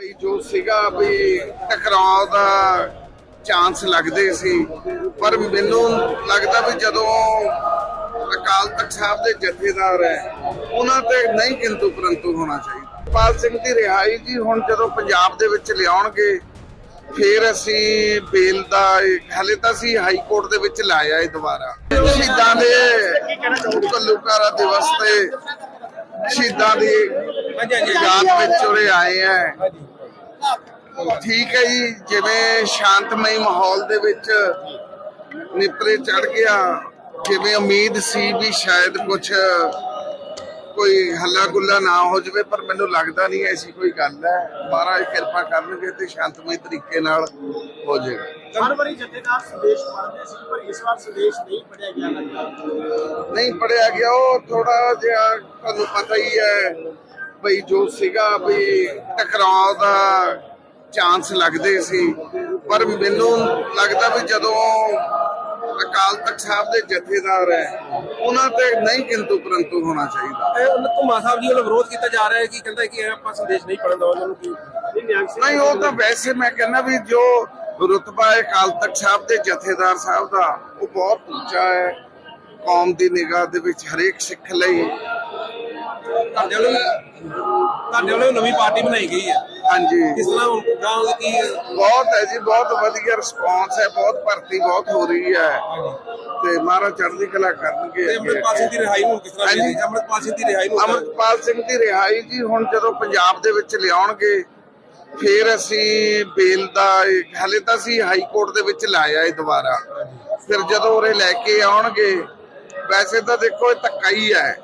ਬਈ ਜੋ ਸੀਗਾ ਵੀ ਟਕਰਾਅ ਦਾ ਚਾਂਸ ਲੱਗਦੇ ਸੀ। ਪਰ ਮੈਨੂੰ ਲੱਗਦਾ ਵੀ ਜਦੋਂ ਅਕਾਲ ਤਖਤ ਸਾਹਿਬ ਦੇ ਜਥੇਦਾਰ ਹੈ ਉਹਨਾਂ ਤੇ ਨਹੀਂ ਕਿੰਤੂ ਪਰੰਤੂ ਹੋਣਾ ਚਾਹੀਦਾ। ਪਾਲ ਸਿੰਘ ਦੀ ਰਿਹਾਈ ਜੀ ਹੁਣ ਜਦੋਂ ਪੰਜਾਬ ਦੇ ਵਿੱਚ ਲਿਆਉਣਗੇ ਫਿਰ ਅਸੀਂ ਬੇਲ ਦਾ ਹਲੇ ਤਾਂ ਅਸੀਂ ਹਾਈ ਕੋਰਟ ਦੇ ਵਿੱਚ ਲਾਇਆ ਇਹ ਦੁਬਾਰਾ। ਸ਼ਹੀਦਾਂ ਦੇ ਕੱਲੂਕਾਰਾ ਦਿਵਸ ਤੇ ਸ਼ਹੀਦਾਂ ਦੀ ਯਾਦ ਵਿੱਚ ਉਰੇ ਆਏ ਆ। ਠੀਕ ਹੈ ਜੀ ਜਿਵੇਂ ਸ਼ਾਂਤਮਈ ਮਾਹੌਲ ਦੇ ਵਿੱਚ ਨਿਪਰੇ ਚੜ ਗਿਆ ਜਿਵੇਂ ਉਮੀਦ ਸੀ ਵੀ ਸ਼ਾਇਦ ਕੁਝ ਕੋਈ ਹੱਲਾ ਗੁੱਲਾ ਨਾ ਹੋ ਜਾਵੇ ਪਰ ਮੈਨੂੰ ਲੱਗਦਾ ਨਹੀਂ ਐਸੀ ਕੋਈ ਗੱਲ ਹੈ। ਮਹਾਰਾਜ ਕਿਰਪਾ ਕਰਨਗੇ ਤੇ ਸ਼ਾਂਤਮਈ ਤਰੀਕੇ ਨਾਲ ਹੋ ਜਾਏਗਾ। ਹਰ ਵਾਰੀ ਜਥੇਦਾਰ ਸੰਦੇਸ਼ ਪੜ੍ਹਦੇ ਸੀ ਪਰ ਇਸ ਵਾਰ ਸੰਦੇਸ਼ ਨਹੀਂ ਪੜਿਆ ਗਿਆ ਲੱਗਦਾ। ਨਹੀਂ ਪੜਿਆ ਗਿਆ ਉਹ ਥੋੜਾ ਜਿਹਾ ਤੁਹਾਨੂੰ ਪਤਾ ਹੀ ਹੈ ਬਈ ਜੋ ਸੀਗਾ ਵੀ ਟਕਰਾਅ ਦਾ ਚਾਂਸ ਲੱਗਦੇ ਸੀ। ਪਰ ਮੈਨੂੰ ਲੱਗਦਾ ਵੀ ਜਦੋਂ ਅਕਾਲ ਤਖਤ ਸਾਹਿਬ ਦੇ ਜਥੇਦਾਰ ਹੈ ਉਹਨਾਂ ਤੇ ਨਹੀਂ ਕਿੰਤੂ ਪਰੰਤੂ ਹੋਣਾ ਚਾਹੀਦਾ। ਇਹ ਉਹਨਾਂ ਧੁਮਾ ਸਾਹਿਬ ਜੀ ਵੱਲੋਂ ਵਿਰੋਧ ਕੀਤਾ ਜਾ ਰਿਹਾ ਹੈ ਕਿ ਕਹਿੰਦਾ ਕਿ ਇਹ ਆਪਾਂ ਸੰਦੇਸ਼ ਨਹੀਂ ਪੜਨ ਦਵਾਂਗੇ ਉਹਨਾਂ ਨੂੰ ਕਿ ਨਹੀਂ ਉਹ ਤਾਂ ਵੈਸੇ ਮੈਂ ਕਹਿੰਦਾ ਵੀ ਜੋ ਰੁਤਬਾ ਅਕਾਲ ਤਖਤ ਸਾਹਿਬ ਦੇ ਜਥੇਦਾਰ ਸਾਹਿਬ ਦਾ ਉਹ ਬਹੁਤ ਉੱਚਾ ਹੈ। ਕੌਮ ਦੀ ਨਿਗਾਹ ਦੇ ਵਿੱਚ ਹਰੇਕ ਸਿੱਖ ਲਈ। ਤੁਹਾਡੇ ਵੱਲੋਂ ਤੁਹਾਡੇ ਵੱਲੋਂ ਨਵੀਂ ਪਾਰਟੀ ਬਣਾਈ ਗਈ ਹੈ। ਹਾਂਜੀ। ਕਿਸ ਤਰ੍ਹਾਂ ਹੁਣ ਗਾਂ ਕੀ ਬਹੁਤ ਹੈ ਜੀ ਬਹੁਤ ਵਧੀਆ ਰਿਸਪੌਂਸ ਹੈ ਬਹੁਤ ਭਰਤੀ ਬਹੁਤ ਹੋ ਰਹੀ ਹੈ। ਤੇ ਮਹਾਰਾਜ ਚੜ੍ਹਦੀ ਕਲਾ ਕਰਨਗੇ ਤੇ ਅੰਮ੍ਰਿਤਪਾਲ ਸਿੰਘ ਦੀ ਰਿਹਾਈ ਨੂੰ ਕਿਸ ਤਰ੍ਹਾਂ ਹਾਂਜੀ। ਵੇਖਦੇ ਅੰਮ੍ਰਿਤਪਾਲ ਸਿੰਘ ਦੀ ਰਿਹਾਈ ਨੂੰ ਅਮਰਪਾਲ ਸਿੰਘ ਦੀ ਰਿਹਾਈ ਜੀ ਹੁਣ ਜਦੋਂ ਪੰਜਾਬ ਦੇ ਵਿੱਚ ਲਿਆਉਣਗੇ ਫਿਰ ਅਸੀਂ ਬੇਲ ਦਾ ਹਲੇ ਤਾਂ ਅਸੀਂ ਹਾਈ ਕੋਰਟ ਦੇ ਵਿੱਚ ਲਾਇਆ ਇਹ ਦੁਬਾਰਾ। ਫਿਰ ਜਦੋਂ ਉਰੇ ਲੈ ਕੇ ਆਉਣਗੇ, ਵੈਸੇ ਤਾਂ ਦੇਖੋ ਇਹ ਧੱਕਾ ਹੀ ਹੈ।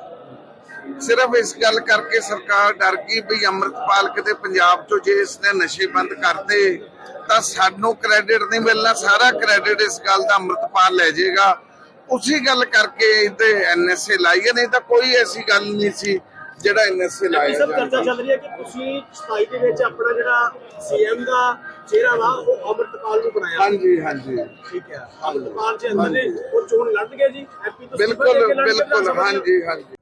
ਸਿਰਫ ਇਸ ਗੱਲ ਕਰਕੇ ਸਰਕਾਰ ਡਰ ਗਈ ਵੀ ਅੰਮ੍ਰਿਤਪਾਲ ਕਿਤੇ ਪੰਜਾਬ ਤੋਂ ਜੇ ਇਸਨੇ ਨਸ਼ੇ ਬੰਦ ਕਰਤੇ, ਤਾਂ ਸਾਨੂੰ ਕ੍ਰੈਡਿਟ ਨਹੀਂ ਮਿਲਣਾ, ਸਾਰਾ ਕ੍ਰੈਡਿਟ ਇਸ ਗੱਲ ਦਾ ਅੰਮ੍ਰਿਤਪਾਲ ਲੈ ਜਾਏਗਾ। ਉਸੇ ਗੱਲ ਕਰਕੇ ਇਹਦੇ ਐਨਐਸਏ ਲਾਈਏ ਨਹੀਂ ਤਾਂ ਕੋਈ ਐਸੀ ਗੱਲ ਨਹੀਂ ਸੀ। ਜਿਹੜਾ ਐਨਐਸਏ ਲਾਇਆ ਸਭ ਚਰਚਾ ਚੱਲ ਰਹੀ ਹੈ ਕਿ ਤੁਸੀਂ 27 ਦੇ ਵਿੱਚ ਆਪਣਾ ਜਿਹੜਾ ਸੀਐਮ ਦਾ ਚਿਹਰਾ ਵਾ ਉਹ ਅਮਰਤਪਾਲ ਨੂੰ ਬਣਾਇਆ। ਹਾਂਜੀ ਹਾਂਜੀ। ਠੀਕ ਹੈ। ਅਮਰਤਪਾਲ ਜੀ ਅੰਦਰ ਨੇ ਉਹ ਚੋਣ ਲੜਨਗੇ ਜੀ। ਐਮਪੀ ਤੋਂ ਬਿਲਕੁਲ ਬਿਲਕੁਲ। ਹਾਂਜੀ ਹਾਂਜੀ।